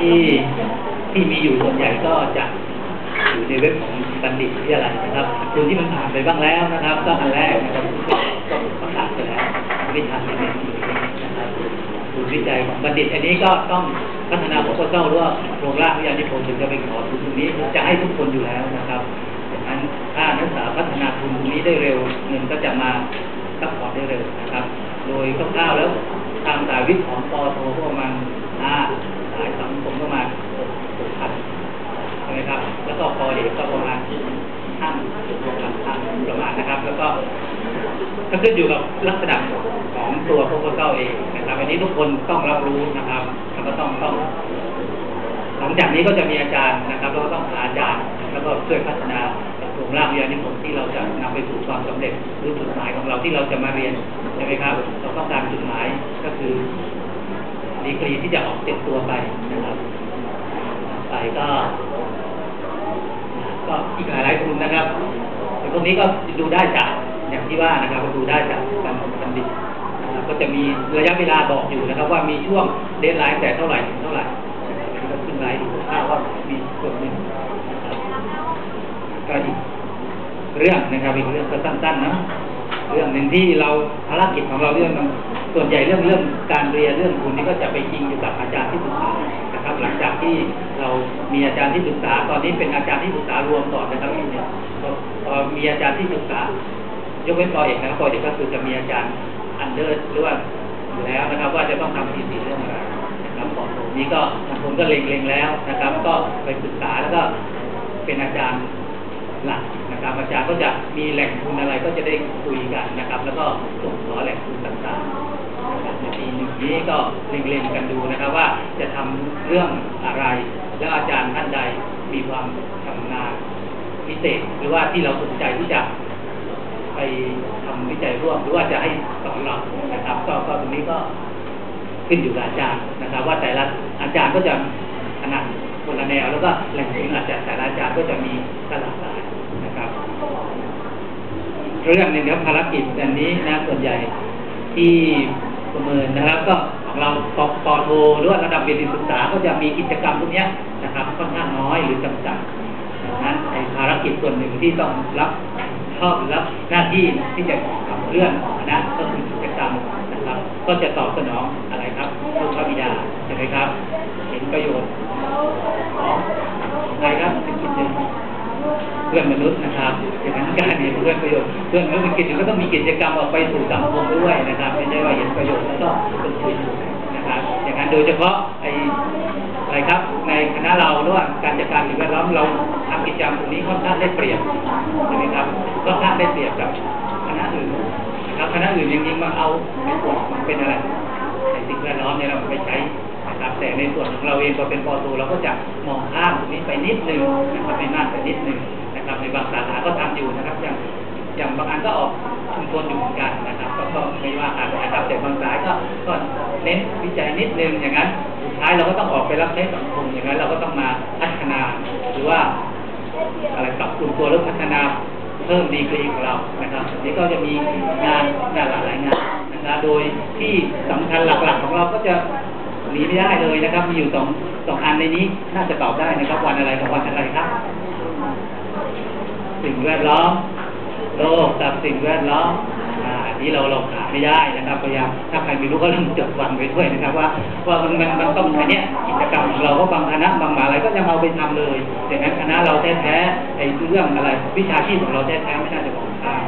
ที่ที่มีอยู่ส่วนใหญ่ก็จะอยู่ในเว็บของบัณฑิตวิทยาลัยนะครับส่วนที่มันผ่านไปบ้างแล้วนะครับ ก็อันแรกนะครับก็ประกาศไปแล้วไม่ทันในนี้นะครับศูนย์วิจัยของบัณฑิต อันนี้ก็ต้องพัฒนาหัวข้อเจ้าหรือว่าโครงร่างวิทยานิพนธ์ถึงจะไปขอทุนตรงนี้จะให้ทุกคนอยู่แล้วนะครับดังนั้นถ้านักศึกษาพัฒนาทุนตรงนี้ได้เร็วเงินก็จะมาซัพพอร์ตได้เร็วนะครับ โดยคร่าวๆแล้วทางสายวิทย์ของปอโทก็ประมาณห้าสายสังคมก็ประมาณหกพันใช่ไหมครับ แล้วก็พอเอกก็ประมาณห้าหกพันห้าประมาณ ก็ขึ้นอยู่กับลักษณะของตัวพวกเขาเองนะครับอันนี้ทุกคนต้องรับรู้นะครับแล้วก็ต้องต้อง หลังจากนี้ก็จะมีอาจารย์นะครับแล้วก็ต้องหาอาจารย์ แล้วก็ช่วยพัฒนาโครงร่างวิทยานิพนธ์ที่เราจะนำไปสู่ความสำเร็จหรือจุดหมายของเราที่เราจะมาเรียนใช่ไหมครับ เราต้องการจุดหมายก็คือดีกรีที่จะออกเต็มตัวไปนะครับ ไปก็ ก็อีกหลายหลายทุนนะครับตรงนี้ก็ดูได้จาก อย่างที่ว่านะครับก็ดูได้จากการบัณฑิตนะครับก็จะมีระยะเวลาบอกอยู่นะครับ ว่ามีช่วงเดทไลน์แต่เท่าไหร่ถึงเท่าไหร่ก็ขึ้นไลน์ดูภาว่ามีส่วนหนึ่งก็อีกเรื่องนะครับอีกเรื่องก็สั้นๆนะเรื่องหนึ่งที่เราภารกิจของเราเรื่องนึงส่วนใหญ่เรื่องเรื่องการเรียนเรื่องคุณนี่ก็จะไปจริงอยู่กับอาจารย์ที่ปรึกษานะครับ หลังจากที่เรามีอาจารย์ที่ปรึกษา ตอนนี้เป็นอาจารย์ที่ปรึกษารวมก่อนนะครับเนี่ยพอมีอาจารย์ที่ปรึกษา ยกเว้นปอเอกนะปอเอกก็คือจะมีอาจารย์อันเดอร์หรือว่าอยู่แล้วนะครับ ว่าจะต้องทำทีสีเรื่องอะไรนะครับปอโทนี้ก็บางคนก็เล็งๆแล้วนะครับ ก็ไปศึกษาแล้วก็เป็นอาจารย์หลักนะครับ อาจารย์ก็จะมีแหล่งทุนอะไรก็จะได้คุยกันนะครับ แล้วก็ส่งขอแหล่งทุนต่างๆนะครับในปีหนึ่งนี้ก็เล็งๆกันดูนะครับ ว่าจะทำเรื่องอะไร แล้วอาจารย์ท่านใดมีความชำนาญพิเศษ หรือว่าที่เราสนใจที่จะ ไปทำวิจัยร่วม หรือว่าจะให้สอนเรานะครับ ก็ก็ตรงนี้ก็ขึ้นอยู่กับอาจารย์นะครับ ว่าแต่ละอาจารย์ก็จะถนัดคนละแนวแล้วก็แหล่งทุนอาจจะแต่ละอาจารย์ก็จะมีตลาดหลายนะครับเรื่องหนึ่งครับภารกิจอันนี้นะส่วนใหญ่ที่ประเมินนะครับ ก็ของเราปปอโทหรือว่าระดับเรียนศึกษาก็จะมีกิจกรรมพวกนี้นะครับค่อนข้างน้อยหรือจำกัดดังนั้นภารกิจส่วนหนึ่งที่ต้องรับ ชอบรับหน้าที่ที่จะทำเรื่องคณะก็คือกิจกรรมนะครับ ก็จะตอบสนองอะไรครับลูกพระบิดาใช่ไหมครับ เห็นประโยชน์ของใครครับเป็นกิจกรรเพื่อนมนุษย์นะครับอย่างนั้นการเห็นเพื่อนประโยชน์เพื่อนมนุษย์เป็นกิจก็ต้องมีกิจกรรมออกไปสู่สังคมด้วยนะครับ ไม่ใช่ว่าเห็นประโยชน์แล้วก็เป็นคุยนะครับอย่างนั้นโดยเฉพาะไออะไรครับ ในคณะเราด้วยการจัดการสิ่งแวดล้อมเราทำกิจกรรมตรงนี้ค่อนข้างได้เปรียบใช่ไหมครับ จริงๆมาเอาไปปลดมันเป็นอะไรในสิ่งแวดล้อมเนี่ยเราไปใช้นะครับแต่ในส่วนของเราเองพอเป็นปอโทเราก็จะมองข้ามตรงนี้ไปนิดนึงนะครับไม่ากไปนิดนึงนะครับในบางสาขาก็ทำอยู่นะครับอย่างอย่างบางอันก็ออกชุมชนอยู่เหมือนกันนะครับก็ก็ไม่ว่ากันนะครับแต่บางสายก็ก็เน้นวิจัยนิดนึงอย่างนั้นสุดท้ายเราก็ต้องออกไปรับใช้สังคมอย่างนั้นเราก็ต้องมาพัฒนา หรือว่าอะไรปรับปรุงตัวหรือพัฒนา เพิ่มดีกรีของเรานะครับนี้ก็จะมีงานแต่หลายงานนะครับโดยที่สำคัญหลักๆของเราก็จะหนีไม่ได้เลยนะครับ มีอยู่สองสองอันในนี้น่าจะตอบได้นะครับ วันอะไรกับวันอะไรครับ สิ่งแวดล้อมโลกกับสิ่งแวดล้อม นี้เราเราขาดไม่ได้นะครับพยายามถ้าใครไม่รู้ก็ลองจดวันไว้ด้วยนะครับ ว่าว่ามันมันมันต้องอันเนี้ยกิจกรรมของเราก็บางคณะบางมหาอะไรก็จะเอาไปทำเลยแต่นั้นคณะเราแท้ๆไอ้เรื่องอะไรวิชาชีพของเราแท้ๆไม่น่าจะบอกข้าม